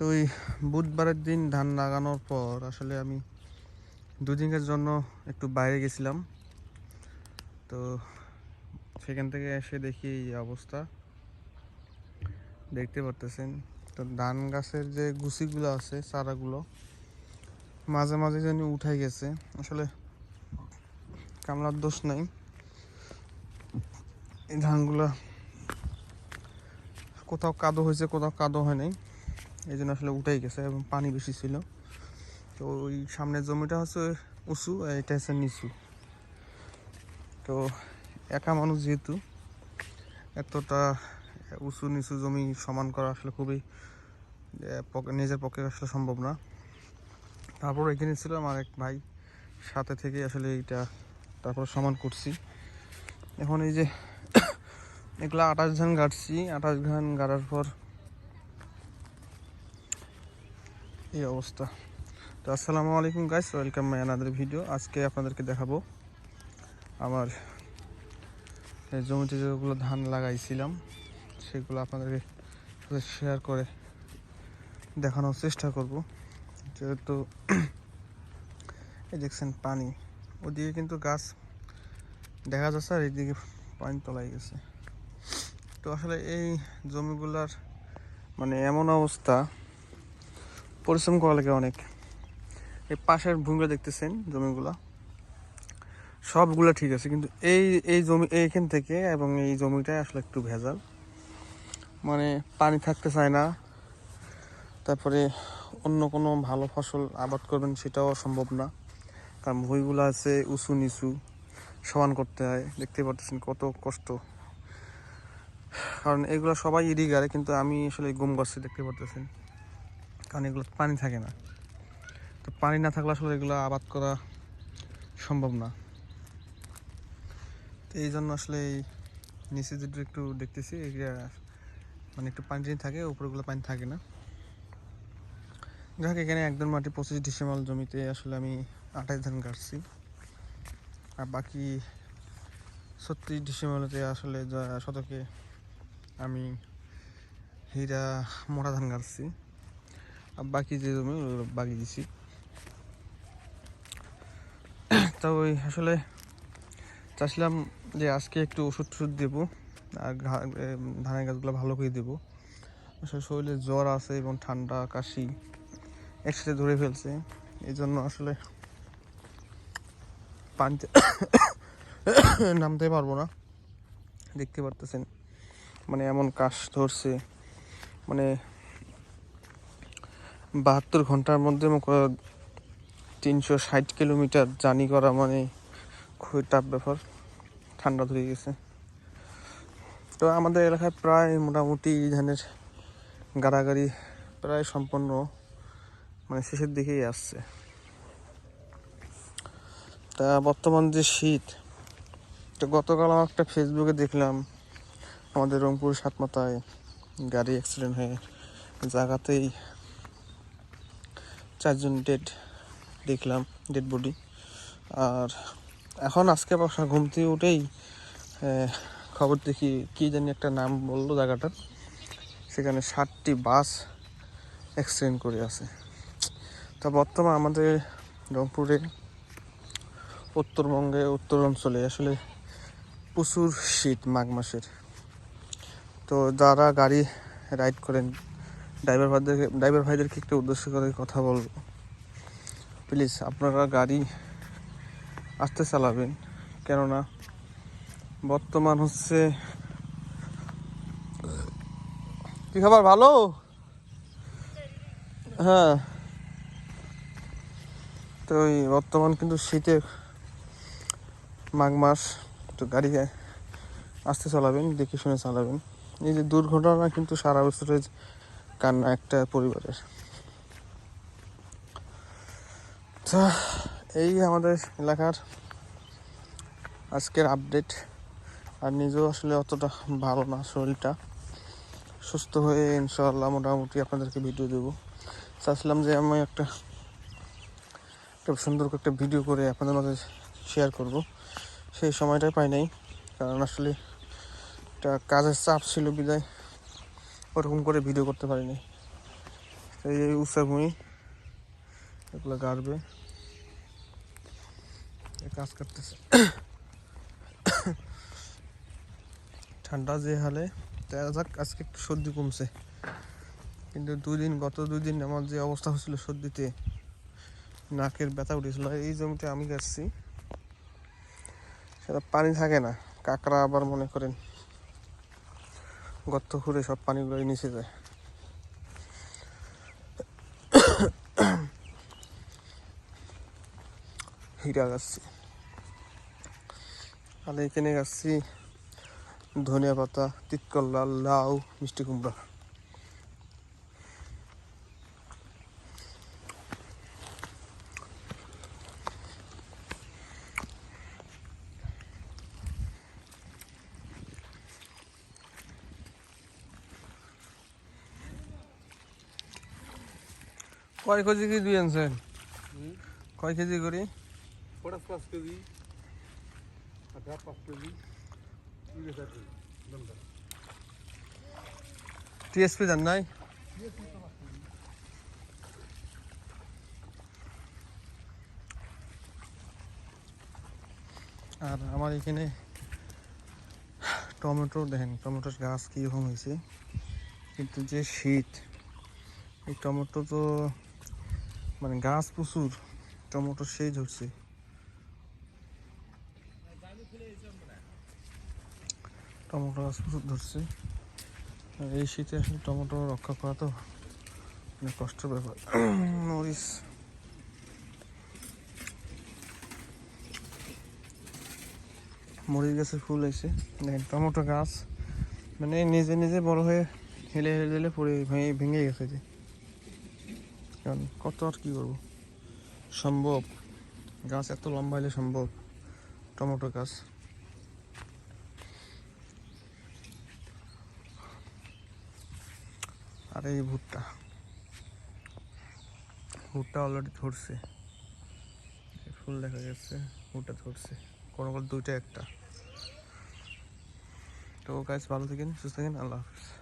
তো ওই বুধবারের দিন ধান লাগানোর পর আসলে আমি দুদিনের জন্য একটু বাইরে গেছিলাম। তো সেখান থেকে এসে দেখি এই অবস্থা। দেখতে পারতেছেন। তো ধান গাছের যে গুছিগুলো আছে, চারাগুলো মাঝে মাঝে যেন উঠাই গেছে। আসলে কামলার দোষ নাই। এই ধানগুলো কোথাও কাদো হয়েছে, কোথাও কাদো হয় নাই। এই জন্য আসলে উঠেই গেছে এবং পানি বেশি ছিল। তো ওই সামনের জমিটা হচ্ছে উঁচু এটা হচ্ছে নিচু। তো একা মানুষ যেহেতু, এতটা উঁচু নিচু জমি সমান করা আসলে খুবই নিজের পক্ষে আসলে সম্ভব না। তারপর এখানে ছিল আমার এক ভাই, সাথে থেকে আসলে এইটা তারপর সমান করছি। এখন এই যে এগুলা আঠাশ ধান গাড়ছি আঠাশ ধান গাড়ার পর এই অবস্থা। তো আসসালামু আলাইকুম guys welcome my another video আজকে আপনাদেরকে দেখাবো আমার এই জমিতে যেগুলো ধান লাগাইছিলাম, সেগুলো আপনাদেরকে শেয়ার করে দেখানোর চেষ্টা করব। যেহেতু এই দেখছেন পানি, ওদিকে কিন্তু গাছ দেখা যাচ্ছে আর এইদিকে পানি তলাই গেছে। তো আসলে এই জমিগুলার মানে এমন অবস্থা পরিশ্রম করা লাগে অনেক। এই পাশের ভূমিগুলো দেখতেছেন, জমিগুলা? সবগুলো ঠিক আছে, কিন্তু এই এই জমি, এইখান থেকে এবং এই জমিটাই আসলে একটু ভেজাল। মানে পানি থাকতে চায় না। তারপরে অন্য কোনো ভালো ফসল আবাদ করবেন সেটাও সম্ভব না। কারণ ভুঁইগুলো আছে উঁচু নিচু, সমান করতে হয়। দেখতে পারতেছেন কত কষ্ট। কারণ এগুলো সবাই ইরিগারে কিন্তু আমি আসলে গম গাছে দেখতে পারতেছেন। কারণ এগুলো পানি থাকে না। তো পানি না থাকলে আসলে এগুলো আবাদ করা সম্ভব না। তো এই জন্য আসলে এই নিচে যেটা একটু দেখতেছি এগুলা মানে একটু পানি টানি থাকে, উপরেগুলো পানি থাকে না। যাক, এখানে একদম মাটি পঁচিশ ডিসেম্বর জমিতে আসলে আমি আঠাশ ধান কাটছি। আর বাকি ছত্রিশ ডিসেম্বরতে আসলে শতকে আমি হীরা, মোটা ধান কাটছি। বাকি যে জমি, ওগুলো বাকি দিছি। তো ওই আসলে চাচ্ছিলাম যে আজকে একটু ওষুধ টষুধ দেবো, আর ধানের গাছগুলো ভালো করে দেবো। আসলে শরীরে জ্বর আছে এবং ঠান্ডা, কাশি একসাথে ধরে ফেলছে। এই জন্য আসলে পানিতে নামতে পারব না। দেখতে পারতেছেন মানে এমন কাশ ধরছে মানে বাহাত্তর ঘণ্টার মধ্যে তিনশো ষাট কিলোমিটার জার্নি করা মানে খুবই টাফ ব্যাপার। ঠান্ডা ধরে গেছে। তো আমাদের এলাকায় প্রায় মোটামুটি ধানের গাড়াগাড়ি প্রায় সম্পন্ন মানে শেষের দিকেই আসছে। তা বর্তমান যে শীত, তো গতকাল আমার একটা ফেসবুকে দেখলাম, আমাদের রংপুর সাতমাথায় গাড়ি অ্যাক্সিডেন্ট হয়ে জায়গাতেই চারজন ডেড দেখলাম ডেড বডি আর এখন আজকে ঘুম থেকে উঠেই খবর দেখি কি জানি একটা নাম বলল জায়গাটার। সেখানে ষাটটি বাস অ্যাক্সিডেন্ট করে আছে। তা বর্তমান আমাদের রংপুরে, উত্তরবঙ্গে উত্তর অঞ্চলে আসলে প্রচুর শীত মাঘ মাসের। তো যারা গাড়ি রাইড করেন ড্রাইভার ভাইদেরকে ড্রাইভার ভাইদেরকে একটু উদ্দেশ্য করে কথা বলব। প্লিজ আপনারা গাড়ি আসতে চালাবেন। কেননা, বর্তমান হচ্ছে, কি খাবার, ভালো? হ্যাঁ। তো ওই বর্তমান কিন্তু শীতে মাঘ মাস, তো গাড়ি আসতে চালাবেন, দেখে শুনে চালাবেন। এই যে দুর্ঘটনা কিন্তু সারা বছরের কান্না একটা পরিবারের। তো এই আমাদের এলাকার আজকের আপডেট আর নিজেও আসলে অতটা ভালো না শরীরটা। সুস্থ হয়ে ইনশাল্লাহ মোটামুটি আপনাদেরকে ভিডিও দেবো। চাচ্ছিলাম যে আমি একটা একটা সুন্দর করে একটা ভিডিও করে আপনাদের মাঝে শেয়ার করব। সেই সময়টাই পাই নাই। কারণ আসলে একটা কাজের চাপ ছিল বিদায়। ওরকম করে ভিডিও করতে পারিনি। এই উঁচা ভুঁই এগুলো গাড়বে। কাজ করতেছে। ঠান্ডা যে হালে, দেখা যাক আজকে একটু সর্দি কমছে। কিন্তু দুই দিন গত দুই দিন আমার যে অবস্থা হয়েছিল সর্দিতে, নাকের ব্যথা উঠেছিল। এই জমিতে আমি গাছছি সেটা পানি থাকে না। কাঁকড়া আবার মনে করেন। গর্ত খুঁড়ে সব পানিগুলো নিচে যায়। হীরা গাছছি আর এখানে গাছছি ধনিয়া পাতা তিতকল্লা লাউ, মিষ্টি কুমড়া। কয় কেজি কি দুই আনছেন? কয় কেজি করি? পড়াশ পাঁচ কেজি আটা পাঁচ টিএসপি দেন নাই? আর আমার এখানে টমেটো দেখেন টমেটোর গাছ কীরকম হয়েছে। কিন্তু যে শীত এই টমেটো তো মানে গাছ প্রচুর, টমেটো সেই ধরছে। টমেটো গাছ প্রচুর ধরছে। এই শীতে আসলে টমেটো রক্ষা করা তো অনেক কষ্টের ব্যাপার। মরিচ। মরিচ গাছের ফুল এসে, দেখেন টমেটো গাছ মানে নিজে নিজে বড় হয়ে হেলে হেলে হেলে পড়ে ভেঙে ভেঙে গেছে যে। কারণ কত আর কি করব? সম্ভব। গাছ এত লম্বা হলে সম্ভব? টমেটো গাছ। আর এই ভুট্টা। ভুট্টা অলরেডি ধরছে। ফুল দেখা যাচ্ছে, ভুট্টা ধরছে। কোনো কোনো দুইটা একটা। তো গাছ ভালো থাকেন, সুস্থ থাকেন, আল্লাহ হাফিজ।